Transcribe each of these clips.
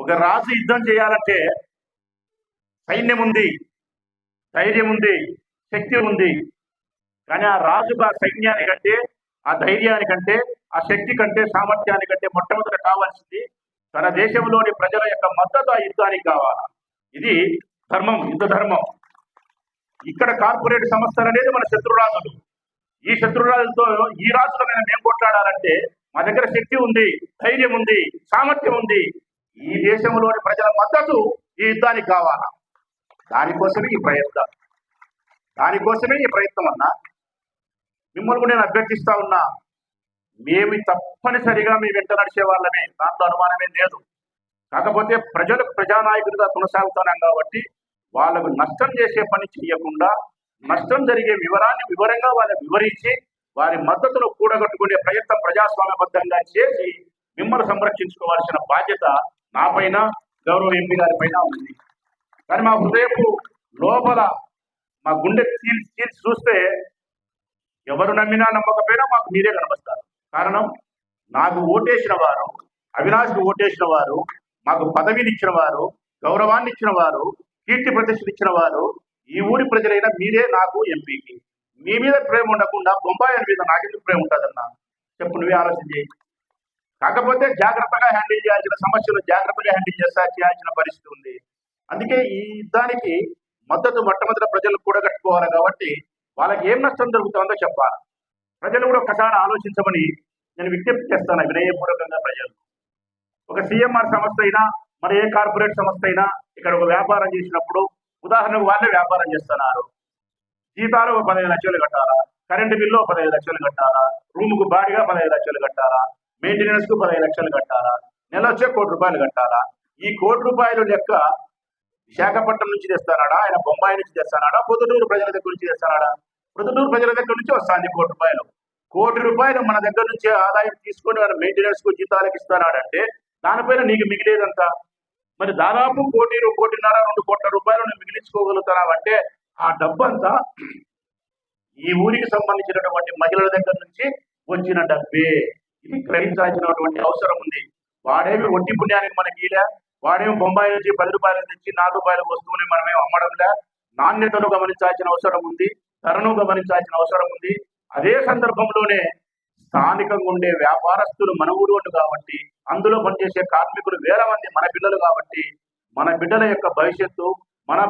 ఒక రాజు యుద్ధం చేయాలంటే సైన్యం ఉంది ధైర్యం ఉంది శక్తి ఉంది. కానీ ఆ రాజుకు ఆ సైన్యానికంటే ఆ ధైర్యానికంటే ఆ శక్తి కంటే సామర్థ్యానికంటే మొట్టమొదట కావాల్సింది తన దేశంలోని ప్రజల యొక్క మద్దతు ఆ యుద్ధానికి కావాలి? ఇది ధర్మం యుద్ధ ధర్మం. ఇక్కడ కార్పొరేట్ సంస్థలు అనేది మన శత్రురాజులు. ఈ శత్రురాజులతో ఈ రాజులమైన మేము కొట్లాడాలంటే మా దగ్గర శక్తి ఉంది ధైర్యం ఉంది సామర్థ్యం ఉంది. ఈ దేశంలోని ప్రజల మద్దతు ఈ యుద్ధానికి కావాలా? దానికోసమే ఈ ప్రయత్నం. దానికోసమే ఈ ప్రయత్నం అన్నా. మిమ్మల్ని కూడా నేను అభ్యర్థిస్తా ఉన్నా. మేము తప్పనిసరిగా మీ వెంట నడిచే వాళ్ళమే. దాంట్లో అనుమానమే లేదు. కాకపోతే ప్రజలకు ప్రజానాయకుడిగా కొనసాగుతున్నాం కాబట్టి వాళ్ళకు నష్టం చేసే పని చేయకుండా నష్టం జరిగే వివరాన్ని వివరంగా వాళ్ళకి వివరించి వారి మద్దతును కూడగట్టుకునే ప్రయత్నం ప్రజాస్వామ్యబద్ధంగా చేసి మిమ్మల్ని సంరక్షించుకోవాల్సిన బాధ్యత నా పైన గౌరవ ఎంపీ గారి పైన ఉంది. కానీ మా హృదయపు లోపల మా గుండె చీల్చి చీల్చి చూస్తే ఎవరు నమ్మినా నమ్మకపోయినా మాకు మీరే కనిపిస్తారు కారణం నాకు ఓటేసిన వారు అవినాష్కి ఓటేసిన వారు మాకు పదవిని ఇచ్చిన వారు గౌరవాన్ని ఇచ్చిన వారు కీర్తి ప్రతిష్టలు ఇచ్చిన వారు ఈ ఊరి ప్రజలైన మీరే నాకు ఎంపీకి. మీ మీద ప్రేమ ఉండకుండా బొంబాయి మీద నాకెందుకు ప్రేమ ఉంటుందన్నా? చెప్పు నువ్వే ఆలోచన చేయి. కాకపోతే జాగ్రత్తగా హ్యాండిల్ చేయాల్సిన సమస్యలు జాగ్రత్తగా హ్యాండిల్ చేస్తా చేయాల్సిన పరిస్థితి ఉంది. అందుకే ఈ యుద్ధానికి మద్దతు మొట్టమొదటి ప్రజలు కూడగట్టుకోవాలి కాబట్టి వాళ్ళకి ఏం నష్టం జరుగుతుందో చెప్పాలి. ప్రజలు కూడా ఒకసారి ఆలోచించమని నేను విజ్ఞప్తి చేస్తాను వినయపూర్వకంగా ప్రజలు. ఒక సిఎంఆర్ సంస్థ అయినా మరి ఏ కార్పొరేట్ సంస్థ అయినా ఇక్కడ ఒక వ్యాపారం చేసినప్పుడు ఉదాహరణకు వాళ్ళే వ్యాపారం చేస్తున్నారు. జీతాలు ఒక పదహైదు లక్షలు కట్టాలా? కరెంటు బిల్లు ఒక పదహైదు లక్షలు కట్టాలా? రూముకు బాడిగా పదహైదు లక్షలు కట్టాలా? మెయింటెనెన్స్కు పదహైదు లక్షలు కట్టాలా? నెల వచ్చే కోటి రూపాయలు కట్టాలా? ఈ కోటి రూపాయలు లెక్క విశాఖపట్నం నుంచి తెస్తానాడా? ఆయన బొంబాయి నుంచి తెస్తానాడా? పొద్దుటూరు ప్రజల దగ్గర నుంచి తెస్తానాడా? పొద్దుటూరు ప్రజల దగ్గర నుంచి వస్తాను కోటి రూపాయలు. కోటి రూపాయలు మన దగ్గర నుంచి ఆదాయం తీసుకొని మన మెయింటెనెన్స్కు జీతాలకు ఇస్తానాడంటే దానిపైన నీకు మిగిలేదంతా? మరి దాదాపు కోటి కోటిన్నర రెండు కోట్ల రూపాయలు నువ్వు మిగిలించుకోగలుగుతున్నావంటే ఆ డబ్బంతా ఈ ఊరికి సంబంధించినటువంటి మహిళల దగ్గర నుంచి వచ్చిన డబ్బే. ఇది గ్రహించాల్సినటువంటి అవసరం ఉంది. వాడేమి ఒట్టి పుణ్యానికి మనకి ఇలా వాడేమి బొంబాయి నుంచి పది రూపాయలు తెచ్చి నాలుగు రూపాయల వస్తువుని మనమేం అమ్మడంలా? నాణ్యతను గమనించాల్సిన అవసరం ఉంది. ధరను గమనించాల్సిన అవసరం ఉంది. అదే సందర్భంలోనే స్థానికంగా ఉండే వ్యాపారస్తులు మన ఊరోళ్ళు కాబట్టి అందులో పనిచేసే కార్మికులు వేల మంది మన పిల్లలు కాబట్టి మన బిడ్డల యొక్క భవిష్యత్తు మన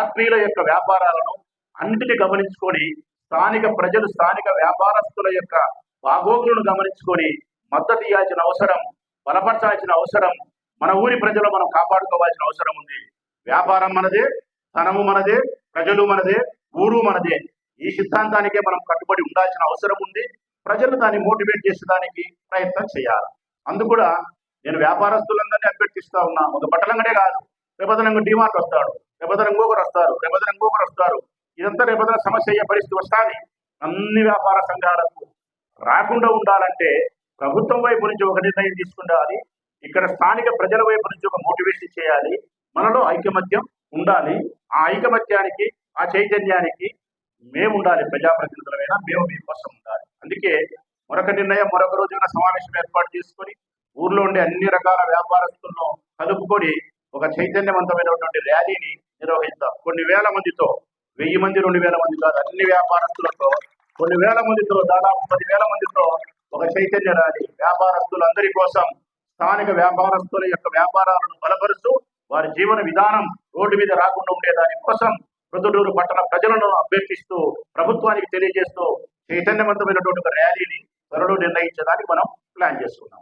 ఆత్మీయుల యొక్క వ్యాపారాలను అన్నిటినీ గమనించుకొని స్థానిక ప్రజలు స్థానిక వ్యాపారస్తుల యొక్క బాగోగులను గమనించుకొని మద్దతు ఇవ్వాల్సిన అవసరం బలపరచాల్సిన అవసరం మన ఊరి ప్రజలు మనం కాపాడుకోవాల్సిన అవసరం ఉంది. వ్యాపారం మనదే ధనము మనదే ప్రజలు మనదే ఊరు మనదే. ఈ సిద్ధాంతానికే మనం కట్టుబడి ఉండాల్సిన అవసరం ఉంది. ప్రజలు దాన్ని మోటివేట్ చేసేదానికి ప్రయత్నం చేయాలి. అందుకు కూడా నేను వ్యాపారస్తులందరినీ అభ్యర్థిస్తా ఉన్నా. ఒక బట్టలంగడే కాదు. రేపదనంగా డిమార్ట్ వస్తాడు. రేపదనం ఇంకొకరు వస్తారు. రేపదనం ఇంకొకరు వస్తారు. ఇదంతా రేపదన సమస్య అయ్యే పరిస్థితి వస్తాది అన్ని వ్యాపార సంఘాలకు రాకుండా ఉండాలంటే ప్రభుత్వం వైపు నుంచి ఒక నిర్ణయం తీసుకుండాలి. ఇక్కడ స్థానిక ప్రజల వైపు నుంచి ఒక మోటివేషన్ చేయాలి. మనలో ఐకమత్యం ఉండాలి. ఆ ఐకమత్యానికి ఆ చైతన్యానికి మేము ఉండాలి. ప్రజాప్రతినిధులమైనా మేము మీకోసం ఉండాలి. అందుకే మరొక నిర్ణయం మరొక రోజున సమావేశం ఏర్పాటు చేసుకొని ఊర్లో ఉండే అన్ని రకాల వ్యాపారస్తులను కలుపుకొని ఒక చైతన్యవంతమైనటువంటి ర్యాలీని నిర్వహిస్తాం కొన్ని వేల మందితో వెయ్యి మంది రెండు వేల మంది కాదు అన్ని వ్యాపారస్తులతో కొన్ని వేల మందితో దాదాపు పది వేల మందితో ఒక చైతన్య ర్యాలీ. వ్యాపారస్తులందరి కోసం స్థానిక వ్యాపారస్తుల యొక్క వ్యాపారాలను బలపరుస్తూ వారి జీవన విధానం రోడ్డు మీద రాకుండా ఉండే దానికోసం ప్రొద్దుటూరు పట్టణ ప్రజలను అభ్యర్థిస్తూ ప్రభుత్వానికి తెలియజేస్తూ చైతన్యవంతమైనటువంటి ఒక ర్యాలీని త్వరలో నిర్ణయించడానికి మనం ప్లాన్ చేసుకున్నాం.